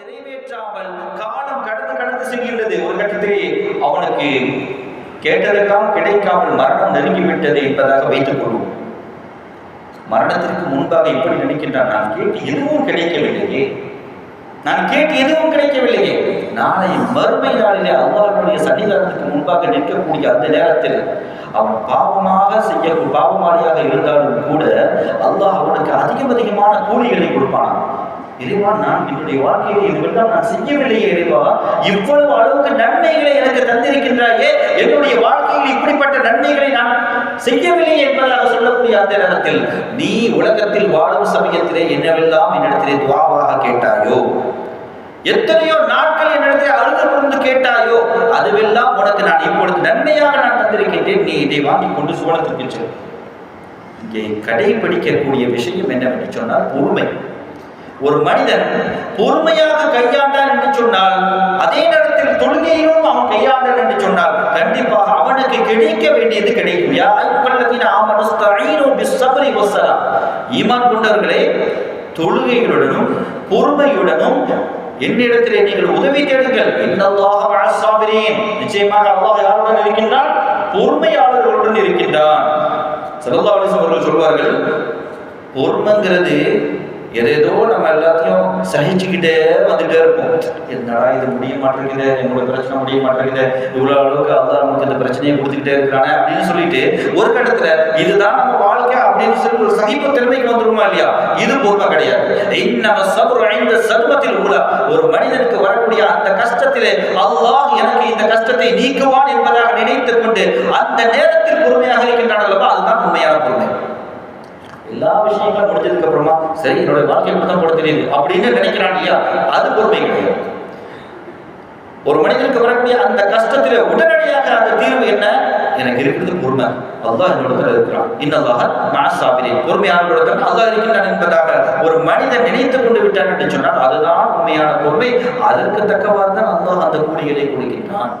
நிறைவேற்றாமல் காலம் கடந்து கடந்து செல்கின்றது. ஒரு கட்டத்திலே அவனுக்கு கேட்டதெல்லாம் கிடைக்காமல் மரணம் நெருங்கிவிட்டது என்பதாக வைத்துக் கொள்வோம். மரணத்திற்கு முன்பாக எப்படி நினைக்கின்றான்? நான் கேட்டு எதுவும் கிடைக்கவில்லையே. நான் கேட்டு எதுவும் கிடைக்கவில்லையே. நாளை மறுமை நாளிலே அல்லாஹ்வுடைய சன்னிதானத்துக்கு முன்பாக நிற்கக்கூடிய அந்த நேரத்தில் அவன் பாவமாக செய்ய பாவமாளியாக இருந்தாலும் கூட அல்லாஹ் அவனுக்கு அதிகம் அதிகமான கூலிகளை கொடுப்பான் இறைவா நான் என்னுடைய வாழ்க்கையில் இதுவெல்லாம் நான் செய்யவில்லையே இறைவா. இவ்வளவு அளவுக்கு நன்மைகளை எனக்கு தந்திருக்கின்றாயே. என்னுடைய வாழ்க்கையில் இப்படிப்பட்ட நன்மைகளை நான் செய்யவில்லை என்பதாக சொல்லக்கூடிய அந்த நேரத்தில் நீ உலகத்தில் வாழும் சமயத்திலே என்னவெல்லாம் என்னிடத்திலே துவாவாக கேட்டாயோ? எத்தனையோ நாட்கள் என்னிடத்தில் அழுது கொண்டு கேட்டாயோ? அதுவெல்லாம் உனக்கு நான் இப்பொழுது நன்மையாக நான் தந்திருக்கின்றேன். நீ இதை வாங்கி கொண்டு சோழத்திற்கு இங்கே கடைபிடிக்கக்கூடிய விஷயம் என்னவென்று சொன்னால் பொறுமை. ஒரு மனிதன் பொறுமையாக கையாண்டான் என்று சொன்னால் அதே நேரத்தில் தொழுகையிலும் அவன் கையாண்டான் என்று சொன்னால் கண்டிப்பாக அவனுக்கு கிடைக்க வேண்டியது கிடைக்கும். யா ஈமான் கொண்டவர்களே தொழுகையுடனும் பொறுமையுடனும் என்னிடத்திலே நீங்கள் உதவி தேடுங்கள். நிச்சயமாக அல்லாஹ் யாருடன் இருக்கின்றான்? பொறுமையாளர்களுடன் இருக்கின்றான். ஸல்லல்லாஹு அவர்கள் சொல்வார்கள் பொறுமைங்கிறது எதேதோ நம்ம எல்லாத்தையும் சகிச்சுக்கிட்டே வந்துகிட்டே இருப்போம். என்னடா இது முடிய மாட்டேங்குது? என்னோட பிரச்சனை முடிய மாட்டேங்குது? இவ்வளோ அளவுக்கு அதான் நமக்கு இந்த பிரச்சனையை கொடுத்துக்கிட்டே இருக்கிறானே அப்படின்னு சொல்லிட்டு ஒரு கட்டத்துல இதுதான் நம்ம வாழ்க்கை அப்படின்னு சொல்லி ஒரு சகிப்பு திறமைக்கு வந்துருமா இல்லையா? இது பொறுமை கிடையாது. இன்னம சபுர் ஐந்த சர்மத்தில் உள்ள ஒரு மனிதனுக்கு வரக்கூடிய அந்த கஷ்டத்திலே அல்லாஹ் எனக்கு இந்த கஷ்டத்தை நீக்குவான் என்பதாக நினைத்துக் கொண்டு அந்த நேரத்தில் பொறுமையாக இருக்கின்றான் அல்லவா? அதுதான் உண்மையான பொறுமை. எல்லா விஷயங்களும் முடிஞ்சதுக்கு அப்புறமா சரி என்னுடைய வாழ்க்கை மட்டும் போட தெரியுது அப்படின்னு நினைக்கிறான் இல்லையா? அது பொறுமை கிடையாது. ஒரு மனிதனுக்கு வரக்கூடிய அந்த கஷ்டத்துல உடனடியாக அந்த தீர்வு என்ன? எனக்கு இருக்கிறது பொறுமை. அல்லாஹ் என்னோட இருக்கிறான். இன்னல்லாக மாசாபிரி பொறுமையான அல்லாஹ் இருக்கின்றான் என்பதாக ஒரு மனிதன் நினைத்து கொண்டு விட்டான் என்று சொன்னால் அதுதான் உண்மையான பொறுமை. அதற்கு தக்கவாறு தான் அல்லாஹ் அந்த கூலிகளை கொடுக்கின்றான்.